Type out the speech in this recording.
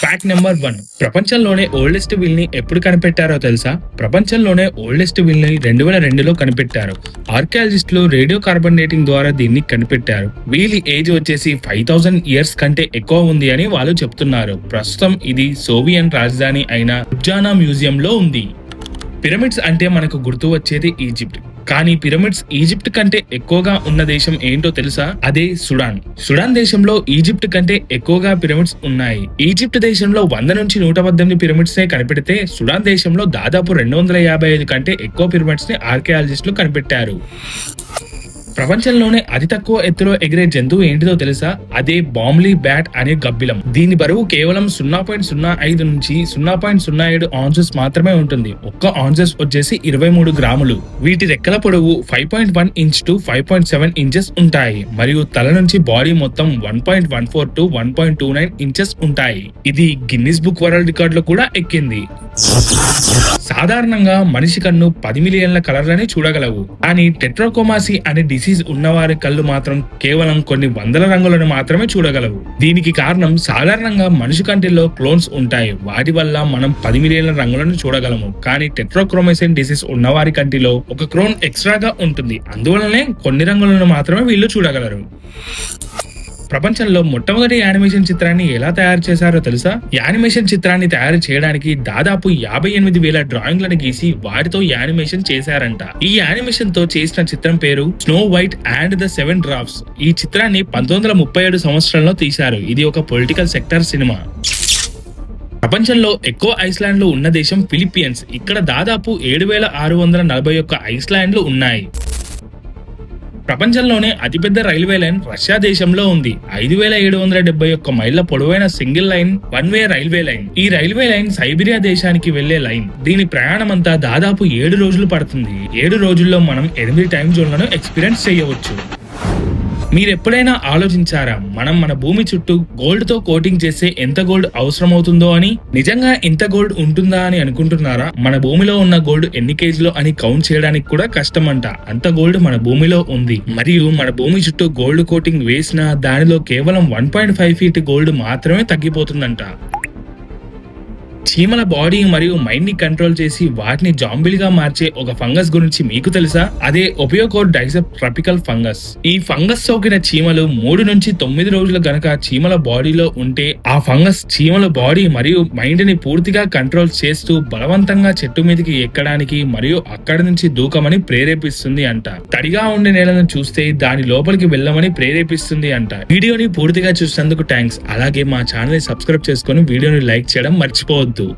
Fact number one ప్రపంచంలోనే oldest విల్ని ఎప్పుడు కనిపెట్టారో తెలుసా? ప్రపంచంలోనే ఓల్డెస్ట్ విల్ని రెండు వేల రెండులో కనిపెట్టారు. ఆర్కియాలజిస్టులు రేడియో కార్బన్ డేటింగ్ ద్వారా దీన్ని కనిపెట్టారు. వీళ్ళ ఏజ్ వచ్చేసి ఫైవ్ థౌసండ్ ఇయర్స్ కంటే ఎక్కువ ఉంది అని వాళ్ళు చెప్తున్నారు. ప్రస్తుతం ఇది సోవియన్ రాజధాని అయిన ఉజ్జానా మ్యూజియం లో ఉంది. పిరమిడ్స్ అంటే మనకు గుర్తు వచ్చేది ఈజిప్ట్. కానీ పిరమిడ్స్ ఈజిప్ట్ కంటే ఎక్కువగా ఉన్న దేశం ఏంటో తెలుసా? అదే సుడాన్. సుడాన్ దేశంలో ఈజిప్ట్ కంటే ఎక్కువగా పిరమిడ్స్ ఉన్నాయి. ఈజిప్ట్ దేశంలో వంద నుంచి నూట పద్దెనిమిది పిరమిడ్స్ నే కనిపెడితే సుడాన్ దేశంలో దాదాపు రెండు వందల యాభై ఐదు కంటే ఎక్కువ పిరమిడ్స్ని ఆర్కియాలజిస్టులు కనిపెట్టారు. ప్రపంచంలోనే అతి తక్కువ ఎత్తులో ఎగిరే జంతువు ఏంటిదో తెలుసా? అదే బాంబ్లీ బ్యాట్ అనే గబ్బిలం. దీని బరువు కేవలం సున్నా పాయింట్ సున్నా ఐదు నుంచి సున్నా పాయింట్ సున్నా ఏడు ఆన్సెస్ మాత్రమే ఉంటుంది. ఒక్క ఆన్సెస్ వచ్చేసి ఇరవై మూడు గ్రాములు. వీటి రెక్కల పొడవు five point one inch to five point seven inches ఉంటాయి. మరియు తల నుంచి బాడీ మొత్తం one point one four to one point two nine inches ఉంటాయి. ఇది గిన్నిస్ బుక్ వరల్డ్ రికార్డ్లో కూడా ఎక్కింది. సాధారణంగా మనిషి కన్ను పది మిలియన్ల కలర్లని చూడగలవు. కానీ టెట్రోకోమాసి అనే డిసీజ్ ఉన్నవారి కళ్ళు మాత్రం కేవలం కొన్ని వందల రంగులను మాత్రమే చూడగలవు. దీనికి కారణం సాధారణంగా మనిషి కంటిలో క్లోన్స్ ఉంటాయి. వాటి వల్ల మనం పది మిలియన్ల రంగులను చూడగలము. కానీ టెట్రోక్రోమైసిన్ డిసీజ్ ఉన్నవారి కంటిలో ఒక క్రోన్ ఎక్స్ట్రాగా ఉంటుంది. అందువలనే కొన్ని రంగులను మాత్రమే వీళ్ళు చూడగలరు. ప్రపంచంలో మొట్టమొదటి యానిమేషన్ చిత్రాన్ని ఎలా తయారు చేశారో తెలుసా? యానిమేషన్ చిత్రాన్ని తయారు చేయడానికి దాదాపు యాభై ఎనిమిది వేల డ్రాయింగ్లను గీసి వాటితో యానిమేషన్ చేశారంట. ఈ యానిమేషన్తో చేసిన చిత్రం పేరు Snow White and the Seven Dwarfs ఈ చిత్రాన్ని పంతొమ్మిది వందల ముప్పై ఏడు సంవత్సరంలో తీశారు. ఇది ఒక పొలిటికల్ సెక్టర్ సినిమా. ప్రపంచంలో ఎక్కువ ఐస్లాండ్లు ఉన్న దేశం ఫిలిప్పీన్స్. ఇక్కడ దాదాపు ఏడు వేల ఆరు వందల నలభై ఒక్క ఐస్లాండ్లు ఉన్నాయి. ప్రపంచంలోనే అతిపెద్ద రైల్వే లైన్ రష్యా దేశంలో ఉంది. ఐదు వేల ఏడు వందల డెబ్బై ఒక్క మైళ్ళ పొడవైన single line one way railway line. ఈ రైల్వే లైన్ సైబీరియా దేశానికి వెళ్ళే లైన్. దీని ప్రయాణం అంతా దాదాపు ఏడు రోజులు పడుతుంది. ఏడు రోజుల్లో మనం ఎనిమిది టైం జోన్లను ఎక్స్పీరియన్స్ చేయవచ్చు. మీరు ఎప్పుడైనా ఆలోచించారా మనం మన భూమి చుట్టూ గోల్డ్తో కోటింగ్ చేస్తే ఎంత గోల్డ్ అవసరమవుతుందో అని? నిజంగా ఇంత గోల్డ్ ఉంటుందా అని అనుకుంటున్నారా? మన భూమిలో ఉన్న గోల్డ్ ఎన్ని కేజీలో అని కౌంట్ చేయడానికి కూడా కష్టమంట. అంత గోల్డ్ మన భూమిలో ఉంది. మరియు మన భూమి చుట్టూ గోల్డ్ కోటింగ్ వేసినా దానిలో కేవలం one point five feet gold మాత్రమే తగ్గిపోతుందంట. చీమల బాడీ మరియు మైండ్ని కంట్రోల్ చేసి వాటిని జాంబిల్గా మార్చే ఒక ఫంగస్ గురించి మీకు తెలుసా? అదే ఒపియోకోడ్ డైసెప్ ట్రపికల్ ఫంగస్ ఈ ఫంగస్ సోకిన చీమలు మూడు నుంచి తొమ్మిది రోజులు గనక చీమల బాడీలో ఉంటే ఆ ఫంగస్ చీమల బాడీ మరియు మైండ్ని పూర్తిగా కంట్రోల్ చేస్తూ బలవంతంగా చెట్టు మీదకి ఎక్కడానికి మరియు అక్కడి నుంచి దూకమని ప్రేరేపిస్తుంది అంట. తడిగా ఉండే నేలను చూస్తే దాని లోపలికి వెళ్ళమని ప్రేరేపిస్తుంది అంట. వీడియోని పూర్తిగా చూసినందుకు థ్యాంక్స్ అలాగే మా ఛానల్ని సబ్స్క్రైబ్ చేసుకొని వీడియోని లైక్ చేయడం మర్చిపోవద్దు. muito